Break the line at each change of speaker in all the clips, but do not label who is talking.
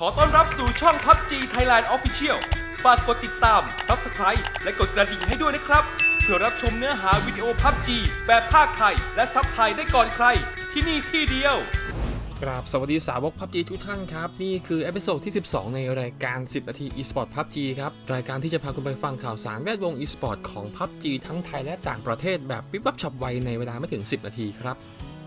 ขอต้อนรับสู่ช่อง PUBG Thailand Official ฝากกดติดตาม Subscribe และกดกระดิ่งให้ด้วยนะครับ เพื่อรับชมเนื้อหาวิดีโอ PUBG แบบภาคไทย และซับไทยได้ก่อนใคร ที่นี่ที่เดียว
กราบสวัสดีสาวก PUBG ทุกท่านครับ นี่คือเอพิโซดที่ 12 ในรายการ 10 นาที eSport PUBG ครับ รายการที่จะพาคุณไปฟังข่าวสารแวดวง eSport ของ PUBG ทั้งไทยและต่างประเทศแบบปิ๊บปั๊บฉับไวในเวลาไม่ถึง 10 นาทีครับ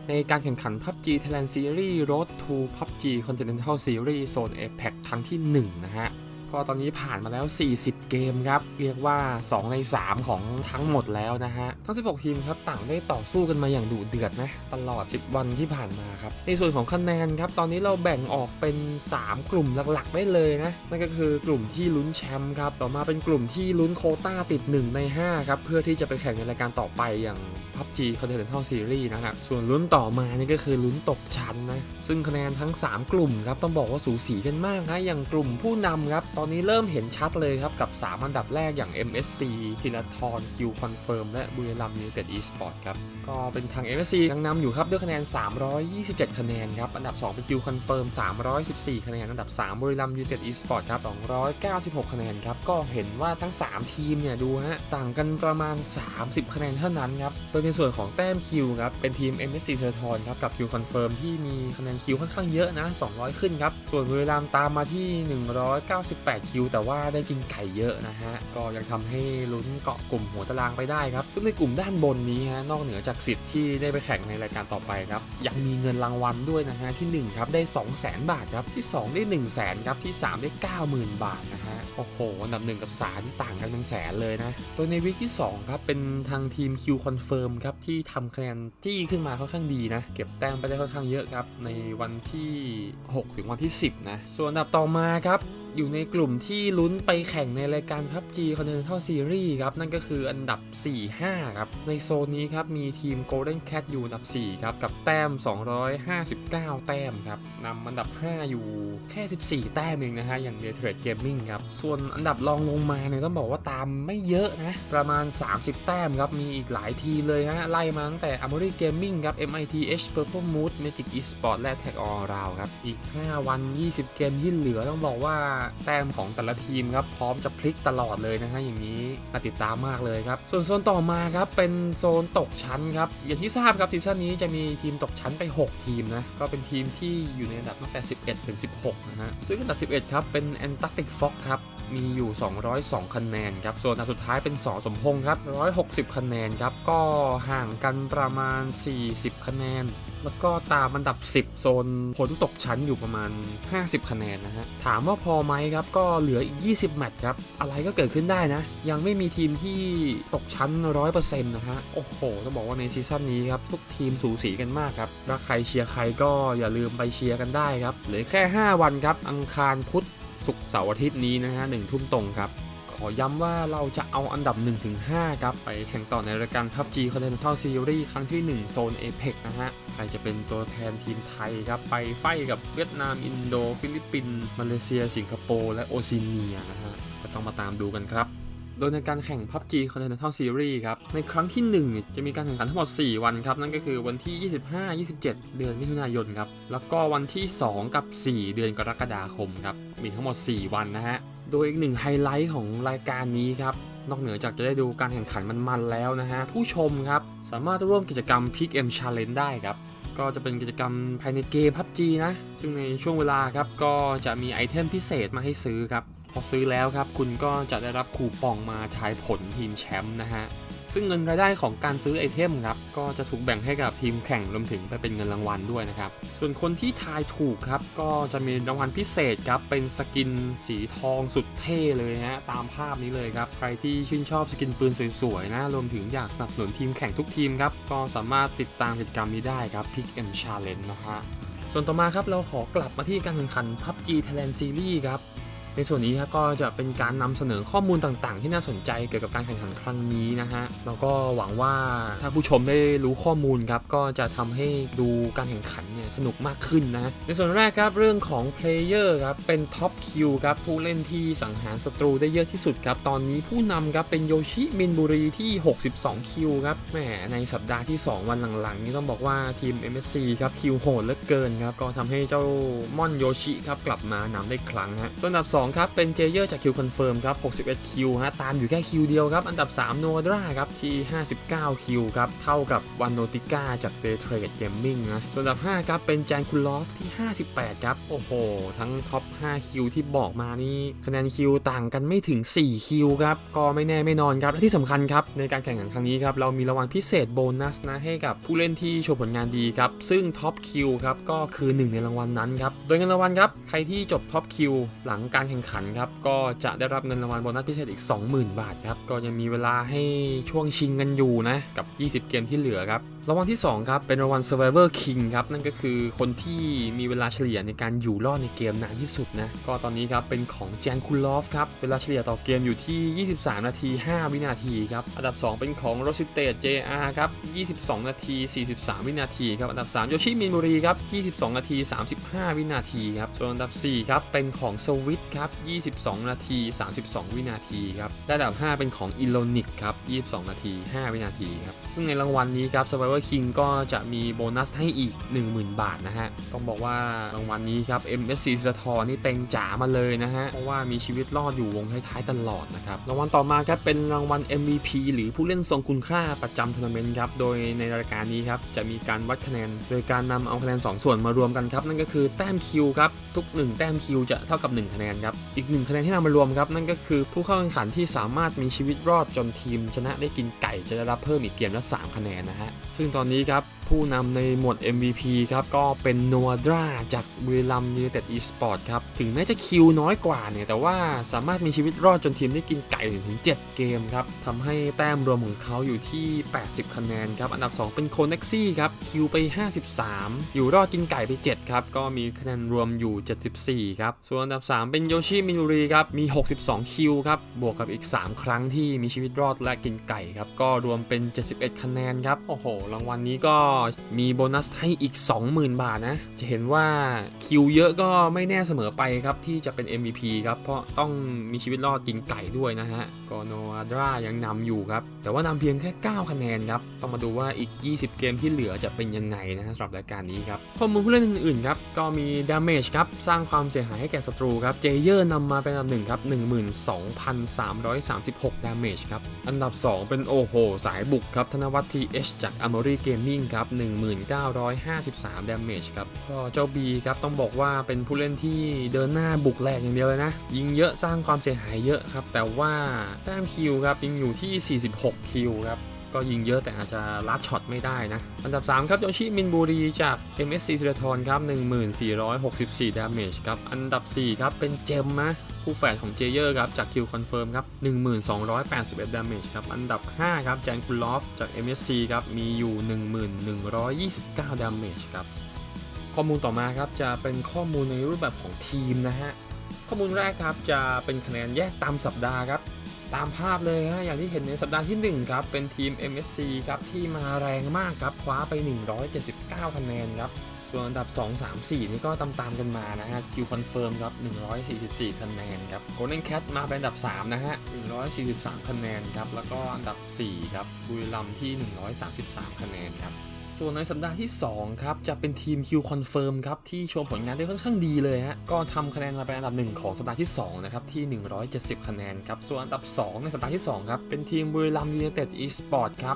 ในการแข่งขัน PUBG Thailand Series Road to PUBG Continental Series Zone APEC ครั้งที่ 1 นะฮะ ก็ตอนนี้ผ่านมาแล้ว 40 เกมครับ เรียกว่า 2 ใน 3 ของทั้งหมดแล้วนะฮะ ทั้ง 16 ทีมครับต่างได้ต่อสู้กันมาอย่างดุเดือดนะ ตลอด 10 วันที่ผ่านมาครับ ในส่วนของคะแนนครับ ตอนนี้เราแบ่งออกเป็น 3 กลุ่มหลักๆ ได้เลยนะ นั่นก็คือกลุ่มที่ลุ้นแชมป์ครับ ต่อมาเป็นกลุ่มที่ลุ้นโคต้าติด 1 ใน 5 ครับ เพื่อที่จะไปแข่งในรายการต่อไปอย่าง PUBG Continental Series นะครับ ส่วนลุ้นต่อมานี่ก็คือลุ้นตกชั้นนะ ซึ่งคะแนนทั้ง 3 กลุ่มครับต้องบอกว่าสูสีกันมากนะ อย่างกลุ่มผู้นำครับตอนนี้เริ่มเห็นชัดเลยครับกับ 3 อันดับแรกอย่าง MSC ทีละทอนคิวคอนเฟิร์มและบุรีรัมย์ยูไนเต็ดอีสปอร์ตครับ ก็เป็นทาง MSC ยังนำอยู่ครับด้วยคะแนน 327 คะแนนครับ อันดับ 2 เป็นคิวคอนเฟิร์ม314 คะแนน อันดับ 3 บุรีรัมย์ยูไนเต็ดอีสปอร์ตครับ296 คะแนนครับ ก็เห็นว่าทั้ง 3 ทีมเนี่ยดูฮะต่างกันประมาณ 30 คะแนนเท่านั้นครับ โดยในส่วนของแต้มคิวครับเป็นทีม MSC เทอร์ทอนครับกับคิวคอนเฟิร์มที่มีคะแนนคิวค่อนข้างเยอะนะ200 ขึ้นครับส่วนบุรีรัมย์ตามมาที่ 198คิว แต่ว่าได้กินไก่เยอะนะฮะ ก็ยังทำให้ลุ้นเกาะกลุ่มหัวตารางไปได้ครับ ซึ่งในกลุ่มด้านบนนี้ฮะ นอกเหนือจากสิทธิ์ที่ได้ไปแข่งในรายการต่อไปครับ ยังมีเงินรางวัลด้วยนะฮะ ที่ 1 ครับได้ 200,000 บาทครับ ที่ 2 ได้ 1 0 0 0 0แครับที่ 3 ได้ 90,000 บาทนะฮะ โอ้โหอันดับ 1 กับ 3 ที่ต่างกันเป็นแสนเลยนะ โดยในวีคที่ 2 ครับ เป็นทางทีม Q Confirm ครับที่ทำคะแนนจี้ขึ้นมาค่อนข้างดีนะ เก็บแต้มไปได้ค่อนข้างเยอะครับในวันที่ 6 ถึงวันที่ 10นะส่วนอันดับต่อมาครับ อยู่ในกลุ่มที่ลุ้นไปแข่งในรายการ PUBG Continental Series ครับ นั่นก็คืออันดับ 4-5 ครับ ในโซนนี้ครับ มีทีม Golden Cat อยู่อันดับ 4 ครับ กับแต้ม 259 แต้มครับนำอันดับ 5 อยู่แค่ 14 แต้มเองนะฮะ อย่าง Day Trade Gaming ครับ ส่วนอันดับรองลงมาเนี่ยต้องบอกว่าตามไม่เยอะนะ ประมาณ 30 แต้มครับ มีอีกหลายทีมเลยฮะ ไล่มาตั้งแต่ Amory Gaming ครับ MITH Purple Mood Magic Esport และ Tag All Round ครับ อีก 5 วัน 20 เกมที่เหลือต้องบอกว่าแต้มของแต่ละทีมครับพร้อมจะพลิกตลอดเลยนะฮะอย่างนี้น่าติดตามมากเลยครับ ส่วนโซนต่อมาครับเป็นโซนตกชั้นครับอย่างที่ทราบครับซีซั่นนี้จะมีทีมตกชั้นไป 6 ทีมนะก็เป็นทีมที่อยู่ในอันดับตั้งแต่ 11 ถึง 16 นะฮะซึ่งอันดับ 11 ครับเป็น Antarctic Fox ครับมีอยู่ 202 คะแนนครับ ส่วนอันสุดท้ายเป็นสอสมพงษ์ครับ 160 คะแนนครับ ก็ห่างกันประมาณ 40 คะแนน แล้วก็ตามอันดับ 10 โซนผลตกชั้นอยู่ประมาณ 50 คะแนนนะฮะ ถามว่าพอไหมครับ ก็เหลืออีก 20 แมตช์ครับ อะไรก็เกิดขึ้นได้นะ ยังไม่มีทีมที่ตกชั้น 100%นะฮะ โอ้โหต้องบอกว่าในซีซั่นนี้ครับ ทุกทีมสูสีกันมากครับถ้าใครเชียร์ใครก็อย่าลืมไปเชียร์กันได้ครับ เหลือแค่ 5 วันครับ อังคารพุธศุกร์เสาร์อาทิตย์นี้นะฮะหนึ่งทุ่มตรงครับ ขอย้ำว่าเราจะเอาอันดับ 1-5 ครับ ไปแข่งต่อในรายการ PUBG Continental Series ครั้งที่ 1 โซน APEC นะฮะ ใครจะเป็นตัวแทนทีมไทยครับ ไปไฟกับเวียดนาม อินโด ฟิลิปปินส์มาเลเซีย สิงคโปร์ และโอซิเนียนะฮะ ก็ต้องมาตามดูกันครับโดยในการแข่ง PUBG Continental Series ครับ ในครั้งที่1เนี่ยจะมีการแข่งขันทั้งหมด 4 วันครับ นั่นก็คือวันที่ 25-27 เดือนมิถุนายนครับ แล้วก็วันที่ 2 กับ 4 เดือนกรกฎาคมครับ มีทั้งหมด 4 วันนะฮะ ดยอีกหนึ่งไฮไลท์ของรายการนี้ครับ นอกเหนือจากจะได้ดูการแข่งขันมันๆแล้วนะฮะ ผู้ชมครับ สามารถร่วมกิจกรรม Pick M Challenge ได้ครับ ก็จะเป็นกิจกรรมภายในเกม PUBG นะ ซึ่งในช่วงเวลาครับ ก็จะมีไอเทมพิเศษมาให้ซื้อครับ พอซื้อแล้วครับ คุณก็จะได้รับคูปองมาทายผลทีมแชมป์นะฮะ ซึ่งเงินรายได้ของการซื้อไอเทมครับก็จะถูกแบ่งให้กับทีมแข่งรวมถึงไปเป็นเงินรางวัลด้วยนะครับ ส่วนคนที่ทายถูกครับก็จะมีรางวัลพิเศษครับเป็นสกินสีทองสุดเท่เลยฮะตามภาพนี้เลยครับ ใครที่ชื่นชอบสกินปืนสวยๆนะรวมถึงอยากสนับสนุนทีมแข่งทุกทีมครับก็สามารถติดตามกิจกรรมนี้ได้ครับ Pick and Challenge นะฮะส่วนต่อมาครับเราขอกลับมาที่การแข่งขัน PUBG Thailand Series ครับ ในส่วนนี้ครับก็จะเป็นการนำเสนอข้อมูลต่างๆ ที่น่าสนใจเกี่ยวกับการแข่งขันครั้งนี้นะฮะแล้วก็หวังว่าถ้าผู้ชมได้รู้ข้อมูลครับก็จะทำให้ดูการแข่งขันเนี่ยสนุกมากขึ้นนะในส่วนแรกครับเรื่องของเพลเยอร์ครับเป็นท็อปคิวครับผู้เล่นที่สังหารศัตรูได้เยอะที่สุดครับตอนนี้ผู้นำครับเป็นโยชิมินบุรีที่ 62 คิวครับแหมในสัปดาห์ที่ 2 วันหลังๆ นี้ต้องบอกว่าทีม MSC ครับคิวโหดเหลือเกินครับก็ทำให้เจ้าม่อนโยชิครับกลับมานำได้ครั้งฮะส่วนอันดับ 2ครับ เป็นเจเยอร์จากคิวคอนเฟิร์มครับ 61 คิวฮะ ตามอยู่แค่คิวเดียวครับ อันดับ 3 โนดราครับ ที่ 59 คิวครับ เท่ากับวันโนติก้าจากเดย์เทรดเกมมิ่งนะ ส่วนอันดับ 5 ครับ เป็นแจนคุลอฟที่ 58 ครับ โอ้โห ทั้งท็อป 5 คิวที่บอกมานี่คะแนนคิวต่างกันไม่ถึง 4 คิวครับ ก็ไม่แน่ไม่นอนครับ และที่สำคัญครับ ในการแข่งขันครั้งนี้ครับ เรามีรางวัลพิเศษโบนัสนะให้กับผู้เล่นที่โชว์ผลงานดีครับ ซึ่งท็อปคิวครับ ก็คือหนึ่งในรางวัลนั้นครับ โดยเงินรางวัลครับ ใครที่จบท็อปคิวหลังการแข่งขันครับก็จะได้รับเงินรางวัลโบนัสพิเศษอีก 20,000 บาทครับก็ยังมีเวลาให้ช่วงชิงกันอยู่นะกับ 20 เกมที่เหลือครับรางวัลที่ 2 ครับ เป็นรางวัล Survivor King ครับ นั่นก็คือคนที่มีเวลาเฉลี่ยในการอยู่รอดในเกมนานที่สุดนะ ก็ตอนนี้ครับ เป็นของแจนคูลอฟครับ เวลาเฉลี่ยต่อเกมอยู่ที่ 23 นาที 5 วินาทีครับ อันดับ 2 เป็นของ r o s i t e JR ครับ 22 นาที 43 วินาทีครับ อันดับ 3 โยชิมินบุรีครับ 22 นาที 35 วินาทีครับ ส่วนอันดับ 4 ครับ เป็นของสวิตครับ 22 นาที 32 วินาทีครับและอันดับ 5 เป็นของ i l o n i c ครับ 22 นาที 5 วินาทีครับ ซึ่งในรางวัลนี้ครับ Survivor King ก็จะมีโบนัสให้อีก 10,000 บาทนะฮะ ต้องบอกว่ารางวัลนี้ครับ MSC ธีรทรนี่เต็งจ๋ามาเลยนะฮะ เพราะว่ามีชีวิตรอดอยู่วงท้ายๆตลอดนะครับ รางวัลต่อมาครับเป็นรางวัล MVP หรือผู้เล่นทรงคุณค่าประจำทัวร์นาเมนต์ครับ โดยในรายการนี้ครับจะมีการวัดคะแนน โดยการนำเอาคะแนน 2 ส่วนมารวมกันครับนั่นก็คือแต้มคิวครับทุก 1 แต้มคิวจะเท่ากับ 1 คะแนนครับอีกหนึ่งคะแนนที่นำมารวมครับนั่นก็คือผู้เข้าแข่งขันที่สามารถมีชีวิตรอดจนทีม ชนะได้กินไก่จะได้รับเพิ่มอีกเกมละ3คะแนนนะฮะซึ่งตอนนี้ครับ ผู้นำในหมวด MVP ครับ ก็เป็นโนอาดราจากบุรีรัมย์ยูไนเต็ดอีสปอร์ตครับ ถึงแม้จะคิวน้อยกว่าเนี่ย แต่ว่าสามารถมีชีวิตรอดจนทีมได้กินไก่ถึง 7 เกมครับทำให้แต้มรวมของเขาอยู่ที่ 80 คะแนนครับ อันดับ 2 เป็นโคเน็กซี่ครับ คิวไป 53 อยู่รอดกินไก่ไป 7 ครับ ก็มีคะแนนรวมอยู่ 74 ครับ ส่วนอันดับ 3 เป็นโยชิมินุรีครับ มี 62 คิวครับ บวกกับอีก 3 ครั้งที่มีชีวิตรอดและกินไก่ครับก็รวมเป็น 71 คะแนนครับโอ้โหรางวัลนี้ก็มีโบนัสให้อีก 20,000 บาทนะ จะเห็นว่าคิวเยอะก็ไม่แน่เสมอไปครับที่จะเป็น MVP ครับ เพราะต้องมีชีวิตรอดกินไก่ด้วยนะฮะกโนอาดรายังนำอยู่ครับ แต่ว่านำเพียงแค่ 9 คะแนนครับ ต้องมาดูว่าอีก 20 เกมที่เหลือจะเป็นยังไงนะฮะสำหรับรายการนี้ครับข้อมูลผู้เล่นอื่นๆครับก็มี damage ครับสร้างความเสียหายให้แก่ศัตรูครับเจเยอร์นำมาเป็นอันดับหนึ่งครับ12,336 damage ครับอันดับ 2 เป็นโอโหสายบุกครับธนวัฒน์ TH จาก Amory Gaming ครับ1953 damage ครับ ก็เจ้าบีครับต้องบอกว่าเป็นผู้เล่นที่เดินหน้าบุกแหลกอย่างเดียวเลยนะ ยิงเยอะสร้างความเสียหายเยอะครับ แต่ว่าแต้มคิวครับยังอยู่ที่ 46 คิวครับ ก็ยิงเยอะแต่อาจจะลัดช็อตไม่ได้นะอันดับ 3 ครับโยชิมินบุรีจาก MSC ธีรทรครับ 1464 damage ครับ อันดับ 4 ครับ เป็นเจมนะคู่แฝดของเจเยอร์ครับ จากคิวคอนเฟิร์มครับ 1281 damage ครับ อันดับ 5 ครับ แจนคุลอฟจาก MSC ครับ มีอยู่ 1129 damage ครับ ข้อมูลต่อมาครับจะเป็นข้อมูลในรูปแบบของทีมนะฮะข้อมูลแรกครับจะเป็นคะแนนแยกตามสัปดาห์ครับ ตามภาพเลยฮะอย่างที่เห็นในสัปดาห์ที่ 1 ครับ เป็นทีม MSC ครับ ที่มาแรงมากครับ คว้าไป 179 คะแนนครับ ส่วนอันดับ 2 3 4 นี่ก็ตามตามกันมานะฮะคิวคอนเฟิร์มครับ 144 คะแนนครับโกลเด้นแคทมาเป็นอันดับ 3 นะฮะ 143 คะแนนครับ แล้วก็อันดับ 4 ครับบุรีรัมย์ที่ 133 คะแนนครับ ส่วนในสัปดาห์ที่ 2 ครับ จะเป็นทีมคิวคอนเฟิร์มครับ ที่โชว์ผลงานได้ค่อนข้างดีเลยฮะก็ทำคะแนนมาเป็นอันดับ 1 ของสัปดาห์ที่ 2 นะครับ ที่ 170 คะแนนครับ ส่วนอันดับ 2 ในสัปดาห์ที่ 2 ครับ เป็นทีมบุรีรัมย์ยูไนเต็ดอีสปอร์ตครับ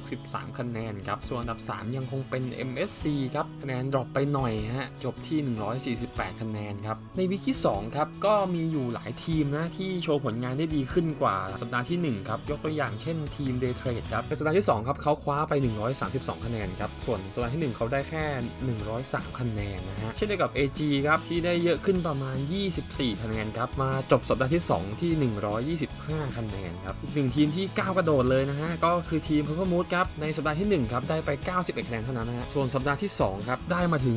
163 คะแนนครับ ส่วนอันดับ 3 ยังคงเป็น MSC ครับคะแนนดรอปไปหน่อยฮะจบที่ 148 คะแนนครับในวีคที่2ครับก็มีอยู่หลายทีมนะที่โชว์ผลงานได้ดีขึ้นกว่าสัปดาห์ที่1ครับยกตัวอย่างเช่นทีม Day Trade ครับในสัปดาห์ที่2ครับเขาคว้าไป 132 คะแนนครับ ส่วนสัปดาห์ที่ 1 เขาได้แค่ 103 คะแนนนะฮะ เช่นเดียวกับ AG ครับ ที่ได้เยอะขึ้นประมาณ 24 คะแนนครับ มาจบสัปดาห์ที่ 2 ที่ 125 คะแนนครับ อีกหนึ่งทีมที่ก้าวกระโดดเลยนะฮะ ก็คือทีม Purple Mood ครับ ในสัปดาห์ที่ 1 ครับ ได้ไป 91 คะแนนเท่านั้นนะฮะ ส่วนสัปดาห์ที่ 2 ครับ ได้มาถึง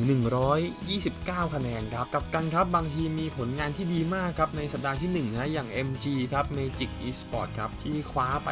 129 คะแนนครับ กับกันครับ บางทีมมีผลงานที่ดีมากครับ ในสัปดาห์ที่ 1 นะ อย่าง MG ครับ Magic Esport ครับ ที่คว้าไป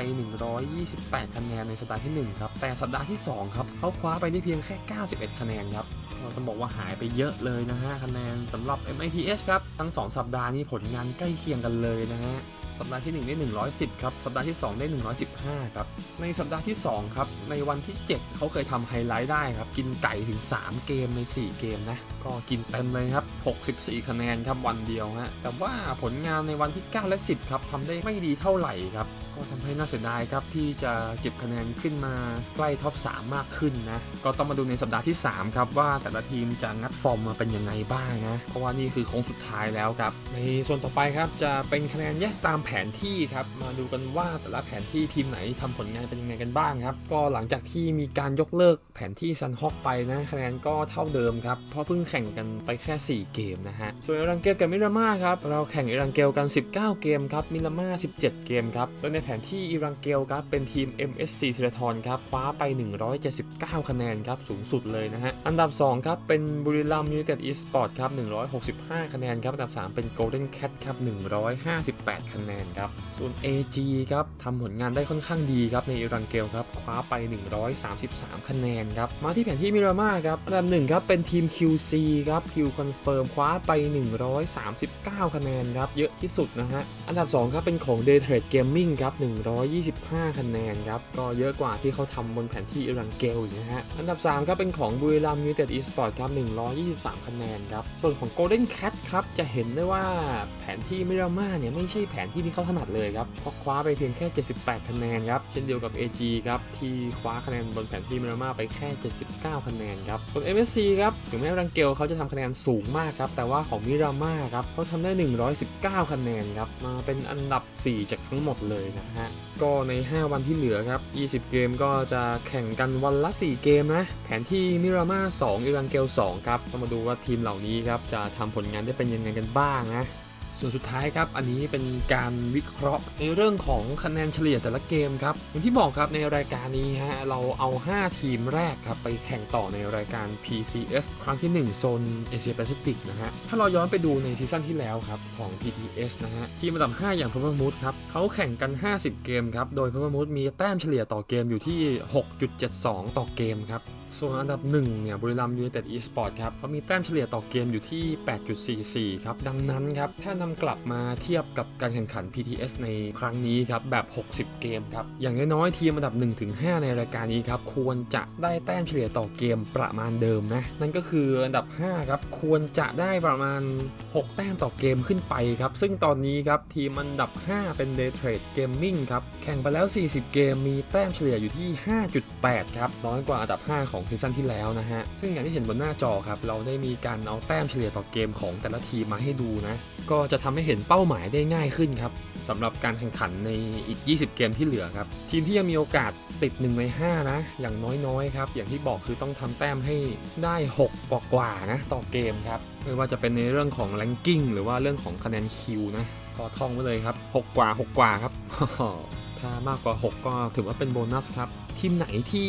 128 คะแนนในสัปดาห์ที่ 1 ครับ แต่สัปดาห์ที่ 2 ครับเขาคว้าไปได้เพียงแค่ 91 คะแนนครับเราต้องบอกว่าหายไปเยอะเลยนะฮะคะแนนสำหรับ MITS ครับ ทั้ง 2 สัปดาห์นี้ผลงานใกล้เคียงกันเลยนะฮะ สัปดาห์ที่ 1 ได้ 110 ครับ สัปดาห์ที่ 2 ได้ 115 ครับ ในสัปดาห์ที่ 2 ครับ ในวันที่ 7 เขาเคยทำไฮไลท์ได้ครับ กินไก่ถึง 3 เกมใน 4 เกมนะ ก็กินเต็มเลยครับ 64 คะแนนครับวันเดียวฮะ แต่ว่าผลงานในวันที่ 9 และ 10 ครับทำได้ไม่ดีเท่าไหร่ครับก็ทำให้น่าเสียดายครับที่จะเก็บคะแนนขึ้นมาใกล้ท็อป 3 มากขึ้นนะ ก็ต้องมาดูในสัปดาห์ที่ 3 ครับว่าแต่ละทีมจะงัดฟอร์มมาเป็นยังไงบ้างนะ เพราะว่านี่คือโค้งสุดท้ายแล้วครับ ในส่วนต่อไปครับจะเป็นคะแนนแยกตามแผนที่ครับมาดูกันว่าแต่ละแผนที่ทีมไหนทำผลงานเป็นยังไงกันบ้างครับ ก็หลังจากที่มีการยกเลิกแผนที่ซันฮอกไปนะคะแนนก็เท่าเดิมครับ เพราะเพิ่งแข่งกันไปแค่ 4 เกมนะฮะ ส่วนอิรังเกลกับมิรามาครับ เราแข่งอิรังเกลกัน 19 เกมครับ มิรามา17 เกมครับโดยในแผนที่อิรังเกลครับเป็นทีม MSC เทเลทอนครับคว้าไป 179 คะแนนครับสูงสุดเลยนะฮะ อันดับ 2 ครับเป็นบุรีรัมย์ยูไนเต็ดอีสปอร์ตครับ165 คะแนนครับ อันดับ 3 เป็น Golden Cat ครับ158 คะแนนครับ ส่วน AG ครับทำผลงานได้ค่อนข้างดีครับในอิรังเกลครับคว้าไป 133 คะแนนครับ มาที่แผนที่มิรามาครับอันดับ1ครับเป็นทีม QC ครับ Q Confirm คว้าไป 139 คะแนนครับ เยอะที่สุดนะฮะ อันดับ 2 ครับเป็นของ Day Trade Gaming ครับ 125 คะแนนครับ ก็เยอะกว่าที่เขาทำบนแผนที่อิรังเกลอีกนะฮะ อันดับ 3 ครับเป็นของบุรีรัมย์ยูเต็ดอีสปอร์ตครับ 123 คะแนนครับ ส่วนของ Golden Cat ครับจะเห็นได้ว่าแผนที่มิรามาเนี่ยไม่ใช่แผนที่ที่เขาถนัดเลยครับเพราะคว้าไปเพียงแค่ 78 คะแนนครับ เช่นเดียวกับ AG ครับ ที่คว้าคะแนนบนแผนที่มิรามาไปแค่ 79 คะแนนครับ ส่วน MSC ครับ ถึงแม้รังเกลเขาจะทำคะแนนสูงมากครับ แต่ว่าของมิรามาครับเขาทำได้ 119 คะแนนครับ มาเป็นอันดับ 4 จากทั้งหมดเลยนะฮะ ก็ใน 5 วันที่เหลือครับ 20 เกมก็จะแข่งกันวันละ 4 เกมนะ แผนที่มิรามา2อิรังเกล 2 ครับ ต้องมาดูว่าทีมเหล่านี้ครับจะทำผลงานได้เป็นยังไงกันบ้างนะ ส่วนสุดท้ายครับ อันนี้เป็นการวิเคราะห์ในเรื่องของคะแนนเฉลี่ยแต่ละเกมครับอย่างที่บอกครับในรายการนี้ฮะเราเอา 5 ทีมแรกครับ ไปแข่งต่อในรายการ PCS ครั้งที่ 1 โซนเอเชียแปซิฟิกนะฮะ ถ้าเราย้อนไปดูในซีซั่นที่แล้วครับ ของ PTS นะฮะ ทีมอันดับ 5 อย่าง Purple Mood ครับเขาแข่งกัน 50 เกมครับ โดย Purple Mood มีแต้มเฉลี่ยต่อเกมอยู่ที่ 6.72 ต่อเกมครับ ส่วนอันดับ 1 เนี่ยบุรีรัมย์ยูไนเต็ดอีสปอร์ตครับเขามีแต้มเฉลี่ยต่อเกมอยู่ที่ 8.44 ครับ ดังนั้นครับ ถ้านำกลับมาเทียบกับการแข่งขัน PTS ในครั้งนี้ครับ แบบ 60 เกมครับ อย่างน้อยๆ ทีมอันดับ 1-5 ในรายการนี้ครับ ควรจะได้แต้มเฉลี่ยต่อเกมประมาณเดิมนะ นั่นก็คืออันดับ 5 ครับ ควรจะได้ประมาณ 6 แต้มต่อเกมขึ้นไปครับ ซึ่งตอนนี้ครับทีมอันดับ 5 เป็น Day Trade Gaming ครับ แข่งไปแล้ว 40 เกม มีแต้มเฉลี่ยอยู่ที่ 5.8 ครับ น้อยกว่าอันดับ 5 ของซีซั่นที่แล้วนะฮะ ซึ่งอย่างที่เห็นบนหน้าจอครับ เราได้มีการเอาแต้มเฉลี่ยต่อเกมของแต่ละทีมมาให้ดูนะ ก็จะทำให้เห็นเป้าหมายได้ง่ายขึ้นครับสำหรับการแข่งขันในอีก 20 เกมที่เหลือครับ ทีมที่ยังมีโอกาสติด 1 ใน 5 นะ อย่างน้อยๆครับ อย่างที่บอกคือต้องทำแต้มให้ได้ 6 กว่าๆนะต่อเกมครับ ไม่ว่าจะเป็นในเรื่องของแ a งกิ้งหรือว่าเรื่องของคะแนนคิวนะ ก็ท่องไว้เลยครับ 6 กว่า 6 กว่าครับ ถ้ามากกว่า 6 ก็ถือว่าเป็นโบนัสครับ ทีมไหนที่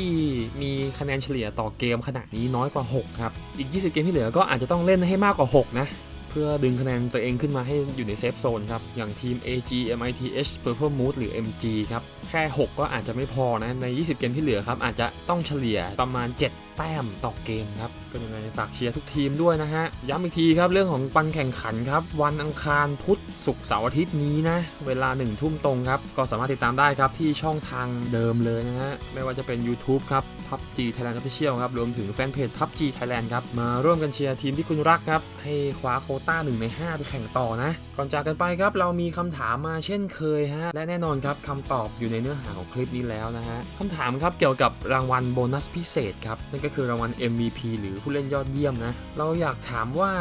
มีคะแนนเฉลี่ยต่อเกมขนาดนี้น้อยกว่า 6 ครับ อีก 20 เกมที่เหลือก็อาจจะต้องเล่นให้มากกว่า 6 นะ เพื่อดึงคะแนนตัวเองขึ้นมาให้อยู่ในเซฟโซนครับ อย่างทีม AG MITH Purple Mood หรือ MG ครับ แค่ 6 ก็อาจจะไม่พอนะ ใน 20 เกมที่เหลือครับอาจจะต้องเฉลี่ยประมาณ 7 แต้มต่อเกมครับก็ยังไงฝากเชียร์ทุกทีมด้วยนะฮะ ย้ำอีกทีครับเรื่องของวันแข่งขันครับ วันอังคารพุธศุกร์เสาร์อาทิตย์นี้นะ เวลา1ทุ่มตรงครับ ก็สามารถติดตามได้ครับที่ช่องทางเดิมเลยนะฮะ ไม่ว่าจะเป็น YouTube ครับ PUBG Thailand Official ครับ รวมถึงแฟนเพจ PUBG Thailand ครับ มาร่วมกันเชียร์ทีมที่คุณรักครับ ให้คว้าโคต้า1ใน 5 ไปแข่งต่อนะ ก่อนจากกันไปครับเรามีคำถามมาเช่นเคยฮะและแน่นอนครับคำตอบอยู่ในเนื้อหาของคลิปนี้แล้วนะฮะคำถามครับเกี่ยวกับรางวัลโบนัสพิเศษครับนั่นก็ก็คือรางวัล MVP หรือผู้เล่นยอดเยี่ยมนะ เราอยากถามว่า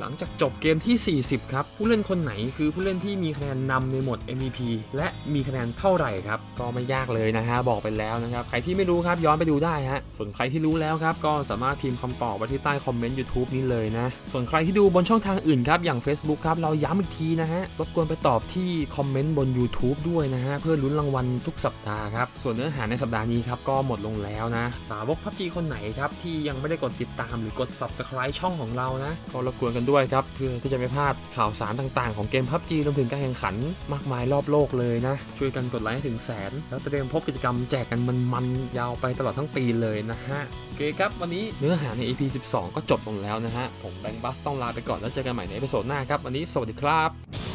หลังจากจบเกมที่ 40 ครับ ผู้เล่นคนไหนคือผู้เล่นที่มีคะแนนนำในหมวด MVP และมีคะแนนเท่าไหร่ครับ ก็ไม่ยากเลยนะฮะ บอกไปแล้วนะครับ ใครที่ไม่รู้ครับย้อนไปดูได้ฮะ ส่วนใครที่รู้แล้วครับ ก็สามารถพิมพ์คำตอบไว้ที่ใต้คอมเมนต์ YouTube นี้เลยนะ ส่วนใครที่ดูบนช่องทางอื่นครับอย่าง Facebook ครับเราย้ำอีกทีนะฮะรบกวนไปตอบที่คอมเมนต์บน YouTube ด้วยนะฮะเพื่อลุ้นรางวัลทุกสัปดาห์ครับส่วนเนื้อหาในสัปดาห์นี้ครับก็หมดลงแล้วนะสาวกพับจีคนไหนครับที่ยังไม่ได้กดติดตามหรือกด Subscribe ช่องของเรานะ ก็รบกวนกันด้วยครับ เพื่อที่จะไม่พลาดข่าวสารต่างๆ ของเกมพับจีรวมถึงการแข่งขันมากมายรอบโลกเลยนะ ช่วยกันกดไลค์ให้ถึงแสน แล้วเตรียมพบกิจกรรมแจกกันมันๆยาวไปตลอดทั้งปีเลยนะฮะโอเคครับวันนี้เนื้อหาใน EP 12 ก็จบลงแล้วนะฮะผมแบงค์บัสต้องลาไปก่อนแล้วเจอกันใหม่ในเอพิโซดหน้าครับวันนี้สวัสดีครับ